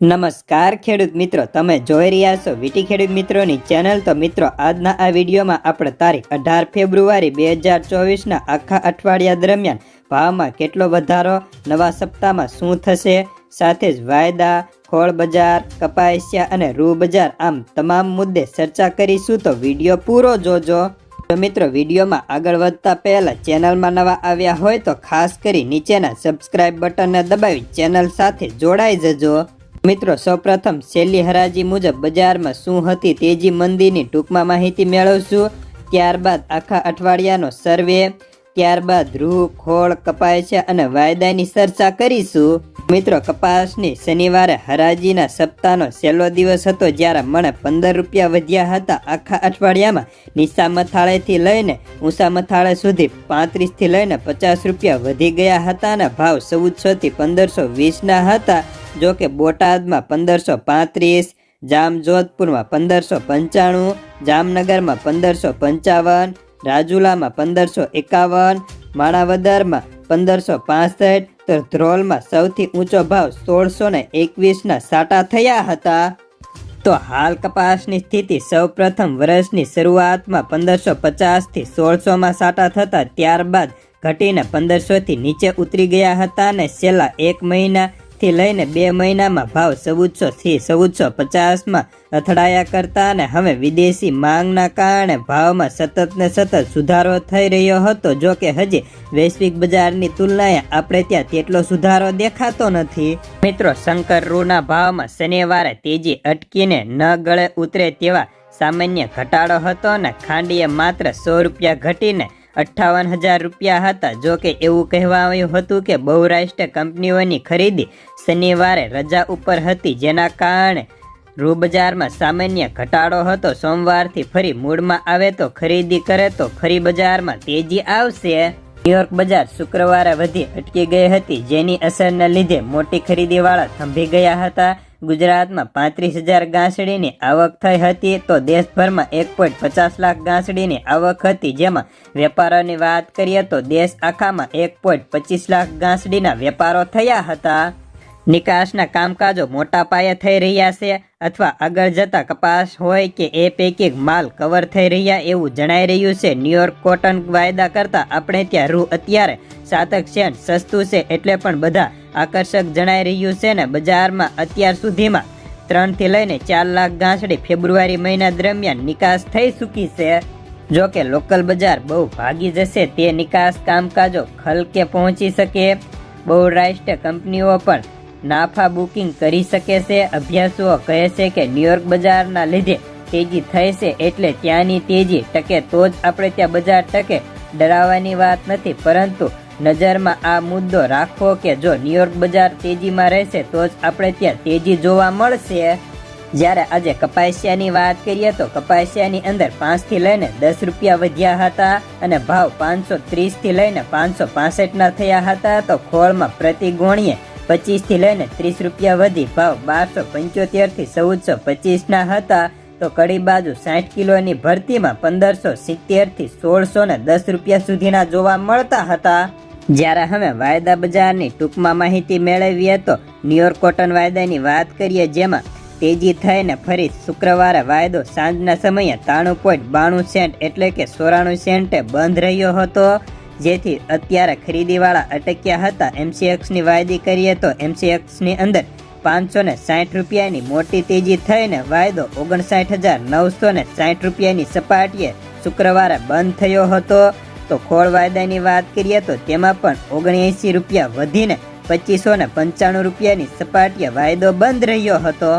નમસ્કાર ખેડૂત મિત્રો, તમે જોઈ રહ્યા છો વીટી ખેડૂત મિત્રોની ચેનલ. તો મિત્રો, આજના આ વિડીયોમાં આપણે તારીખ અઢાર ફેબ્રુઆરી બે હજાર ચોવીસના આખા અઠવાડિયા દરમિયાન ભાવમાં કેટલો વધારો, નવા સપ્તાહમાં શું થશે, સાથે જ વાયદા, ખોળ બજાર, કપાસિયા અને રૂ બજાર આમ તમામ મુદ્દે ચર્ચા કરીશું. તો વીડિયો પૂરો જોજો. તો મિત્રો, વિડીયોમાં આગળ વધતા પહેલાં ચેનલમાં નવા આવ્યા હોય તો ખાસ કરી નીચેના સબસ્ક્રાઇબ બટનને દબાવી ચેનલ સાથે જોડાઈ જજો. મિત્રો, સૌપ્રથમ છેલ્લી હરાજી મુજબ બજારમાં શું હતી તેજી મંદીની ટૂંકમાં માહિતી મેળવશું. ત્યારબાદ આખા અઠવાડિયાનો સર્વે ત્યારબાદ રૂ ખોળ કપાય છે અને વાયદાની ચર્ચા કરીશું. મિત્રો, કપાસની શનિવારે હરાજીના સપ્તાહનો છેલ્લો દિવસ હતો જ્યારે મને પંદર રૂપિયા વધ્યા હતા. આખા અઠવાડિયામાં નીચા મથાળેથી લઈને ઊંચા મથાળે સુધી પાંત્રીસથી લઈને પચાસ રૂપિયા વધી ગયા હતા અને ભાવ ચૌદસોથી પંદરસો વીસના હતા. જો કે બોટાદમાં પંદરસો પાંત્રીસ, જામજોધપુરમાં પંદરસો પંચાણું, જામનગરમાં પંદરસો પંચાવન રાજુલામાં પંદરસો એકાવન, માણાવદરમાં પંદરસો પાસઠ, તો ધ્રોલમાં સૌથી ઊંચો ભાવ સોળસો ને એકવીસના સાટા થયા હતા. તો હાલ કપાસની સ્થિતિ સૌ પ્રથમ વર્ષની શરૂઆતમાં પંદરસો પચાસથી સોળસોમાં સાટા થતા, ત્યારબાદ ઘટીને પંદરસોથી નીચે ઉતરી ગયા હતા અને છેલ્લા એક મહિના થી લઈને બે મહિનામાં ભાવ ચૌદસો થી ચૌદસો પચાસમાં અથડાયા કરતા અને હવે વિદેશી માંગના કારણે ભાવમાં સતત ને સતત સુધારો થઈ રહ્યો હતો. જો કે હજી વૈશ્વિક બજારની તુલનાએ આપણે ત્યાં તેટલો સુધારો દેખાતો નથી. મિત્રો, શંકર રૂના ભાવમાં શનિવારે તેજી અટકીને ન ગળે ઉતરે તેવા સામાન્ય ઘટાડો હતો અને ખાંડીએ માત્ર સો રૂપિયા ઘટીને અઠ્ઠાવન હજાર રૂપિયા હતા. જો કે એવું કહેવાયું હતું કે બહુરાષ્ટ્રીય કંપનીઓની ખરીદી શનિવારે રજા ઉપર હતી, જેના કારણે રૂ બજારમાં સામાન્ય ઘટાડો હતો. સોમવારથી ફરી મૂળમાં આવે તો ખરીદી કરે તો ફરી બજારમાં તેજી આવશે. ન્યુયોર્ક બજાર શુક્રવારે વધી અટકી ગઈ હતી, જેની અસરના લીધે મોટી ખરીદીવાળા થંભી ગયા હતા. ગુજરાતમાં પાંત્રીસ હજાર ગાંસડીની આવક થઈ હતી તો દેશભરમાં એક પોઈન્ટ પચાસ લાખ ગાંસડીની આવક હતી. જેમાં વેપારોની વાત કરીએ તો દેશ આખામાં એક પોઈન્ટ પચીસ લાખ ગાંસડીના વેપારો થયા હતા. નિકાસના કામકાજો મોટા પાયે થઈ રહ્યા છે અથવા આગળ જતા કપાસ હોય કે એ પૈકી માલ કવર થઈ રહ્યા એવું જણાઈ રહ્યું છે. ન્યુયોર્ક કોટન વાયદા કરતાં આપણે ત્યાં રૂ અત્યારે સાતક સેન્ટ સસ્તું છે એટલે પણ બધા આકર્ષક જણાઈ રહ્યું છે ને, બજારમાં અત્યાર સુધીમાં ત્રણથી લઈને ચાર લાખ ગાંસડી ફેબ્રુઆરી મહિના દરમિયાન નિકાસ થઈ ચૂકી છે. જો કે લોકલ બજાર બહુ ભાગી જશે તે નિકાસ કામકાજો ખલકે પહોંચી શકે. બહુરાષ્ટ્રીય કંપનીઓ પણ નાફા બુકિંગ કરી શકે છે. અભ્યાસુઓ કહે છે કે ન્યુયોર્ક બજારના લીધે તેજી થઈ છે એટલે ત્યાંની તેજી ટકે તો જ આપણે ત્યાં બજાર ટકે ડરાવવાની વાત નથી, પરંતુ નજરમાં આ મુદ્દો રાખો કે જો ન્યુયોર્ક બજાર તેજીમાં રહેશે, તો જ આપણે ત્યાં તેજી જોવા મળશે. જ્યારે આજે કપાસિયાની વાત કરીએ, તો કપાસિયાની અંદર પાંચથી લઈને દસ રૂપિયા વધ્યા હતા અને ભાવ પાંચસો ત્રીસથી લઈને પાંચસો પાસઠના થયા હતા. તો ખોળમાં પ્રતિ ગોણીએ પચીસથી લઈને ત્રીસ રૂપિયા વધી ભાવ બારસો પંચોતેરથી ચૌદસો પચીસના હતા. તો કડી બાજુ સાઠ કિલોની ભરતીમાં પંદરસો સિત્તેરથી સોળસો ને દસ રૂપિયા સુધીના જોવા મળતા હતા. જ્યારે હવે વાયદા બજારની ટૂંકમાં માહિતી મેળવીએ તો ન્યુયોર્ક કોટન વાયદાની વાત કરીએ જેમાં તેજી થઈને ફરી શુક્રવારે વાયદો સાંજના સમયે ત્રાણું પોઈન્ટ બાણું સેન્ટ એટલે કે સોરાણું સેન્ટે બંધ રહ્યો હતો. જેથી અત્યારે ખરીદીવાળા અટક્યા હતા. એમસીએક્સની વાયદી કરીએ તો એમસીએક્સની અંદર પાંચસો ને સાઠ રૂપિયાની મોટી તેજી થઈને વાયદો ઓગણસાઠ હજાર નવસો ને સાઠ રૂપિયાની સપાટીએ શુક્રવારે બંધ થયો હતો. તો ખોળ વાયદાની વાત કરીએ તો તેમાં પણ ઓગણએંસી રૂપિયા વધીને પચીસો ને પંચાણું રૂપિયાની સપાટીએ વાયદો બંધ રહ્યો હતો.